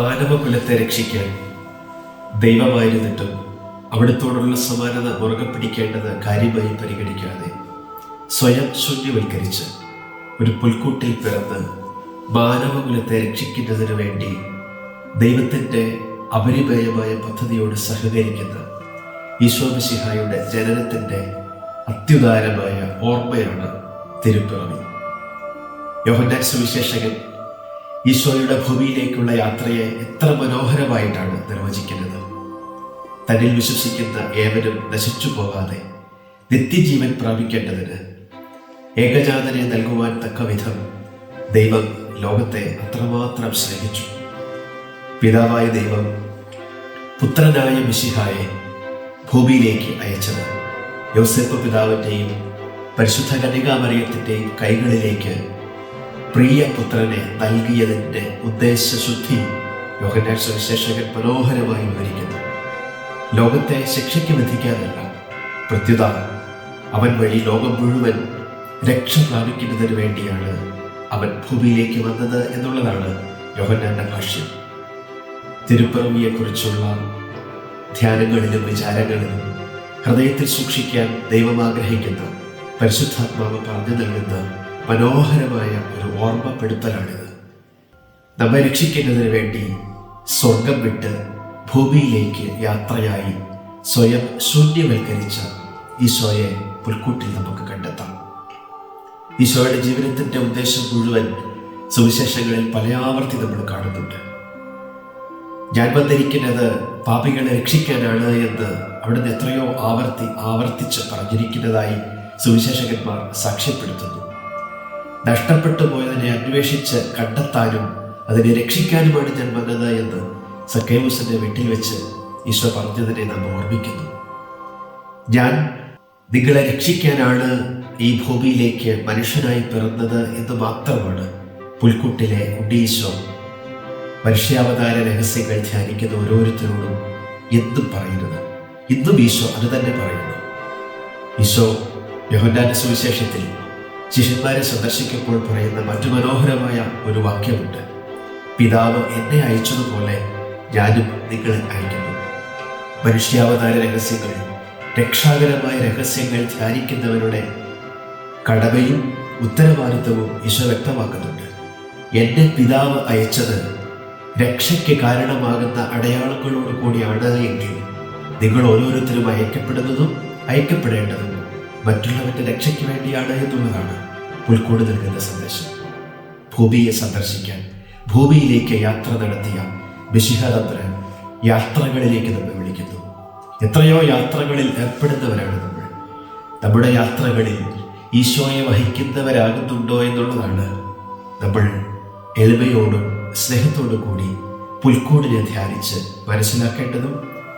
മാനവകുലത്തെ രക്ഷിക്കാൻ ദൈവമായിരുന്നിട്ടും അവിടുത്തോടുള്ള സമാനത മുറുകെ പിടിക്കേണ്ടത് കാര്യമായി പരിഗണിക്കാതെ സ്വയം ശൂന്യവൽക്കരിച്ച് ഒരു പുൽക്കൂട്ടിൽ പിറന്ന് മാനവകുലത്തെ രക്ഷിക്കുന്നതിന് വേണ്ടി ദൈവത്തിന്റെ അപരിമയമായ പദ്ധതിയോട് സഹകരിക്കുന്ന ഈശോമിശിഹായുടെ ജനനത്തിന്റെ അത്യുദാരമായ ഓർമ്മയാണ് തിരുപ്പിറവി യോഹന്നാൻ സുവിശേഷകൻ ഈശോയുടെ ഭൂമിയിലേക്കുള്ള യാത്രയെ എത്ര മനോഹരമായിട്ടാണ് നിർവചിക്കുന്നത്. തന്നിൽ വിശ്വസിക്കുന്ന ഏവരും നശിച്ചു പോകാതെ നിത്യജീവൻ പ്രാപിക്കേണ്ടതിന് ഏകജാതനെ നൽകുവാൻ തക്ക വിധം ദൈവം ലോകത്തെ അത്രമാത്രം സ്നേഹിച്ചു. പിതാവായ ദൈവം പുത്രനായ മിശിഹായെ ഭൂമിയിലേക്ക് അയച്ചത് യോസെപ്പ് പിതാവിന്റെയും പരിശുദ്ധ കനികാമറിയത്തിന്റെയും കൈകളിലേക്ക് പ്രിയ പുത്രനെ നൽകിയതിന്റെ ഉദ്ദേശശുദ്ധി യോഹന്നാൻ സുവിശേഷകൻ മനോഹരമായി വിവരിക്കുന്നു. ലോകത്തെ ശിക്ഷയ്ക്ക് വിധിക്കാനല്ല പ്രത്യുത അവൻ വഴി ലോകം മുഴുവൻ രക്ഷ പ്രാപിക്കുന്നതിന് വേണ്ടിയാണ് അവൻ ഭൂമിയിലേക്ക് വന്നത് എന്നുള്ളതാണ് യോഹന്നാന്റെ ഭാഷ്യം തിരുപ്പിറവിയെക്കുറിച്ചുള്ള ധ്യാനങ്ങളിലും വിചാരങ്ങളിലും ഹൃദയത്തിൽ സൂക്ഷിക്കാൻ ദൈവം ആഗ്രഹിക്കുന്ന പരിശുദ്ധാത്മാവ് പറഞ്ഞു നൽകുന്ന മനോഹരമായ ഒരു ഓർമ്മപ്പെടുത്തലാണിത്. നമ്മെ രക്ഷിക്കുന്നതിന് വേണ്ടി സ്വർഗം വിട്ട് ഭൂമിയിലേക്ക് യാത്രയായി സ്വയം ശൂന്യവൽക്കരിച്ച ഈശോയെ പുൽക്കൂട്ടിൽ നമുക്ക് കണ്ടെത്താം. ഈശോയുടെ ജീവിതത്തിന്റെ ഉദ്ദേശം മുഴുവൻ സുവിശേഷങ്ങളിൽ പലയാവർത്തി നമ്മൾ കാണുന്നുണ്ട്. ഞാൻ വന്നിരിക്കുന്നത് പാപികളെ രക്ഷിക്കാനാണ് എന്ന് അവിടുന്ന് എത്രയോ ആവർത്തി ആവർത്തിച്ച് പറഞ്ഞിരിക്കുന്നതായി സുവിശേഷകന്മാർ സാക്ഷ്യപ്പെടുത്തുന്നു. നഷ്ടപ്പെട്ടു പോയതിനെ അന്വേഷിച്ച് കണ്ടെത്താനും അതിനെ രക്ഷിക്കാനുമാണ് ഞാൻ വന്നത് എന്ന് സക്കേമുസിന്റെ വീട്ടിൽ വെച്ച് ഈശോ പറഞ്ഞതിനെ നാം ഓർമ്മിക്കുന്നു. ഞാൻ നിങ്ങളെ രക്ഷിക്കാനാണ് ഈ ഭൂമിയിലേക്ക് മനുഷ്യനായി പിറന്നത് എന്ന് മാത്രമാണ് പുൽക്കുട്ടിലെ ഉണ്ടീശോ മനുഷ്യാവതാര രഹസ്യങ്ങൾ ധ്യാനിക്കുന്ന ഓരോരുത്തരോടും എന്തും പറയുന്നത്. ഇന്നും ഈശോ അത് തന്നെ പറയുന്നു. ഈശോ യഹോന്നാന്റെ സുവിശേഷത്തിൽ ശിഷ്യന്മാരെ സന്ദർശിക്കുമ്പോൾ പറയുന്ന മറ്റു മനോഹരമായ ഒരു വാക്യമുണ്ട്. പിതാവ് എന്നെ അയച്ചതുപോലെ ഞാനും നിങ്ങളെ അയക്കുന്നു. മനുഷ്യാവതാര രഹസ്യങ്ങൾ രക്ഷാകരമായ രഹസ്യങ്ങൾ ധ്യാനിക്കുന്നവരുടെ കടമയും ഉത്തരവാദിത്വവും ഈശോ വ്യക്തമാക്കുന്നുണ്ട്. എന്റെ പിതാവ് അയച്ചത് രക്ഷയ്ക്ക് കാരണമാകുന്ന അടയാളങ്ങളോട് കൂടിയാണ് എങ്കിൽ നിങ്ങൾ ഓരോരുത്തരും അയക്കപ്പെടുന്നതും അയക്കപ്പെടേണ്ടതും മറ്റുള്ളവന്റെ രക്ഷയ്ക്ക് വേണ്ടിയാണ് എന്നുള്ളതാണ് പുൽക്കൂട് നൽകുന്ന സന്ദേശം. ഭൂമിയെ സന്ദർശിക്കാൻ ഭൂമിയിലേക്ക് യാത്ര നടത്തിയ ബിഷിഹാതന്ത്രൻ യാത്രകളിലേക്ക് നമ്മെ വിളിക്കുന്നു. എത്രയോ യാത്രകളിൽ ഏർപ്പെടുന്നവരാണ് നമ്മൾ. നമ്മുടെ യാത്രകളിൽ ഈശോയെ വഹിക്കുന്നവരാകുന്നുണ്ടോ എന്നുള്ളതാണ് നമ്മൾ എളിമയോടും സ്നേഹത്തോടും കൂടി പുൽക്കൂടിനെ ധ്യാനിച്ച് മനസ്സിലാക്കേണ്ടതും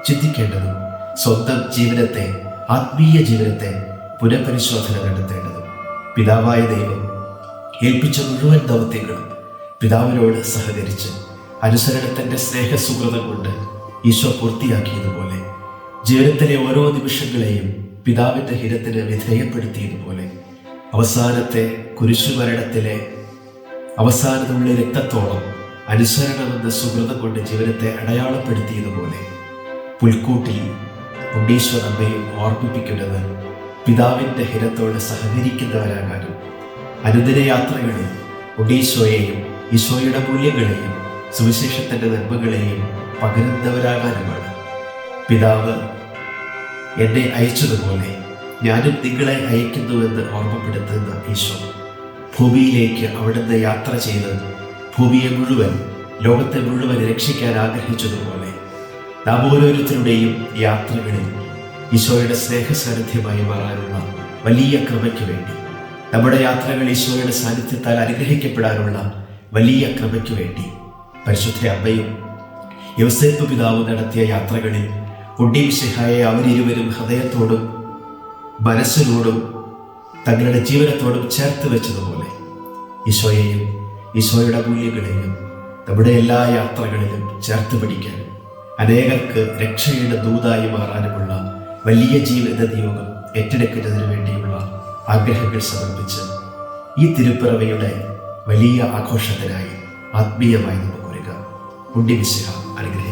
ചിന്തിക്കേണ്ടതും സ്വന്തം ജീവിതത്തെ ആത്മീയ ജീവിതത്തെ പുനഃപരിശോധന കണ്ടെത്തേണ്ടത് പിതാവായ ദൈവം ഏൽപ്പിച്ച മുഴുവൻ ദൗത്യങ്ങളും പിതാവിനോട് സഹകരിച്ച് അനുസരണത്തിന്റെ സ്നേഹസുഹൃതം കൊണ്ട് ഈശോ പൂർത്തിയാക്കിയതുപോലെ ജീവിതത്തിലെ ഓരോ നിമിഷങ്ങളെയും പിതാവിന്റെ ഹിരത്തിന് വിധേയപ്പെടുത്തിയതുപോലെ അവസാനത്തെ കുരിശുമരണത്തിലെ അവസാനത്തുള്ള രക്തത്തോളം അനുസരണമെന്ന സുഹൃതം കൊണ്ട് ജീവിതത്തെ അടയാളപ്പെടുത്തിയതുപോലെ പുൽക്കൂട്ടിൽ ഉണ്ണീശ്വർ അമ്മയും ഓർമ്മിപ്പിക്കുന്നത് പിതാവിന്റെ ഹിരത്തോട് സഹകരിക്കുന്നവരാകാനും അനുദിന യാത്രകളിൽ ഒഡീശോയെയും ഈശോയുടെ മൂല്യങ്ങളെയും സുവിശേഷത്തിന്റെ നന്മകളെയും പകരുന്നവരാകാനുമാണ്. പിതാവ് എന്നെ അയച്ചതുപോലെ ഞാനും നിങ്ങളെ അയക്കുന്നുവെന്ന് ഓർമ്മപ്പെടുത്തുന്ന ഈശോ ഭൂമിയിലേക്ക് അവിടുന്ന് യാത്ര ചെയ്ത് ഭൂമിയെ മുഴുവൻ ലോകത്തെ മുഴുവൻ രക്ഷിക്കാൻ ആഗ്രഹിച്ചതുപോലെ നാം ഓരോരുത്തരുടെയും യാത്രകളിൽ ഈശോയുടെ സ്നേഹസാന്നിധ്യമായി മാറാനുള്ള വലിയ കൃപയ്ക്ക് വേണ്ടി. നമ്മുടെ യാത്രകൾ ഈശോയുടെ സാന്നിധ്യത്താൽ അനുഗ്രഹിക്കപ്പെടാനുള്ള വലിയ കൃപയ്ക്ക് വേണ്ടി. പരിശുദ്ധ അമ്മയും യോസേപ്പ് പിതാവ് നടത്തിയ യാത്രകളിൽ ഉണ്ണീവിശിഹായെ അവരിരുവരും ഹൃദയത്തോടും മനസ്സിനോടും തങ്ങളുടെ ജീവനത്തോടും ചേർത്ത് വെച്ചതുപോലെ ഈശോയെയും ഈശോയുടെ മൂല്യങ്ങളെയും നമ്മുടെ എല്ലാ യാത്രകളിലും ചേർത്ത് പിടിക്കാനും അനേകർക്ക് രക്ഷയുടെ ദൂതായി മാറാനുമുള്ള വലിയ ജീവിത നിയോഗം ഏറ്റെടുക്കുന്നതിന് വേണ്ടിയുള്ള ആഗ്രഹങ്ങൾ സമർപ്പിച്ച് ഈ തിരുപ്പിറവയുടെ വലിയ ആഘോഷത്തിനായി ആത്മീയമായി നമുക്ക് ഒരുക്കാം. ഉണ്ണി മിശിഹ അനുഗ്രഹിക്കും